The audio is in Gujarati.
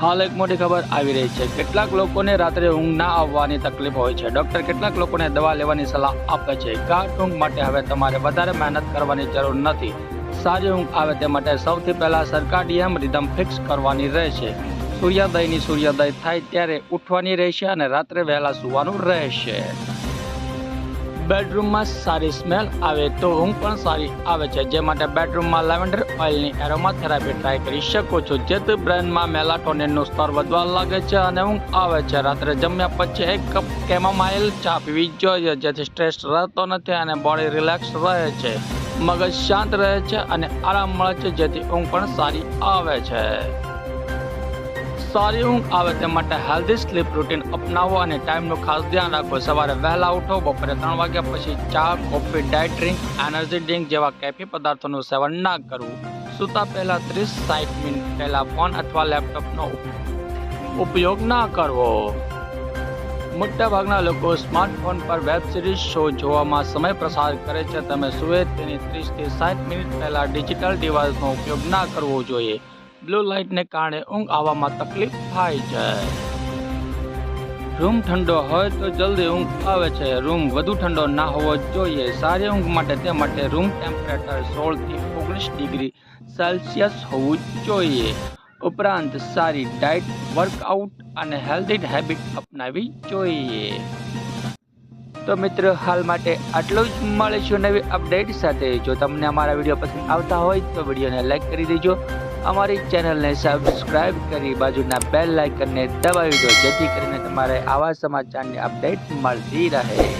હાલ એક મોટી ખબર આવી રહી છે. કેટલાક લોકોને રાત્રે ઊંઘ ના આવવાની તકલીફ હોય છે. ડોક્ટર કેટલાક લોકોને દવા લેવાની સલાહ આપે છે. ગાઢ ઊંઘ માટે હવે તમારે વધારે મહેનત કરવાની જરૂર નથી. સારી ઊંઘ આવે તે માટે સૌથી પહેલા સર્કાડિયમ રિધમ ફિક્સ કરવાની રહેશે. સૂર્યોદયની સૂર્યોદય થાય ત્યારે ઉઠવાની રહેશે અને રાત્રે વહેલા સૂવાનું રહેશે. બેડરૂમમાં સારી સ્મેલ આવે તો ઊંઘ પણ સારી આવે છે. જે માટે બેડરૂમમાં લેવેન્ડર ઓઇલની એરોમા થેરાપી ટ્રાય કરી શકો છો. જેથી બ્રેનમાં મેલાટોનિનનું સ્તર વધવા લાગે છે અને ઊંઘ આવે છે. રાત્રે જમ્યા પછી એક કપ કેમામાઇલ ચા પીવી જોઈએ, જેથી સ્ટ્રેસ રહેતો નથી અને બોડી રિલેક્સ રહે છે. મગજ શાંત રહે છે અને આરામ મળે છે, જેથી ઊંઘ પણ સારી આવે છે. સારી ઊંઘ આવે તે માટે હેલ્ધી સ્લીપ રૂટીન અપનાવો અને ટાઈમનું ખાસ ધ્યાન રાખો. સવારે વહેલા ઉઠો, બપોરે ત્રણ વાગ્યા પછી ચા coffee diet drink energy drink જેવા કેફી પદાર્થોનું સેવન ના કરવું. સૂતા પહેલા ત્રીસ સાઠ મિનિટ પહેલા ફોન અથવા લેપટોપનો ઉપયોગ ના કરવો. મોટાભાગના લોકો સ્માર્ટફોન પર વેબ સિરીઝ શો જોવામાં સમય પ્રસાર કરે છે. તમે સુએ તેની ત્રીસથી સાઠ મિનિટ પહેલાં ડિજિટલ ડિવાઇસનો ઉપયોગ ના કરવો જોઈએ. બ્લુ લાઇટને કારણે ઊંઘ આવવામાં તકલીફ થાય છે. રૂમ ઠંડો હોય તો જલ્દી ઊંઘ આવે છે. રૂમ વધુ ઠંડો ના હોવો જોઈએ. સારી ઊંઘ માટે તે માટે રૂમ ટેમ્પરેચર સોળથી ઓગણીસ ડિગ્રી સેલ્સિયસ હોવું જોઈએ. ઉપરાંત સારી ડાયટ વર્કઆઉટ અને હેલ્ધી હેબિટ અપનાવી જોઈએ. તો મિત્રો, હાલ માટે આટલું જ. મળીશું નવી અપડેટ સાથે. જો તમને અમારા વીડિયો પસંદ આવતા હોય, તો વિડીયોને લાઇક કરી દેજો. અમારી ચેનલને સબસ્ક્રાઇબ કરી બાજુના બેલ લાઇકનને દબાવી દો, જેથી કરીને તમારે આવા સમાચારની અપડેટ મળતી રહે.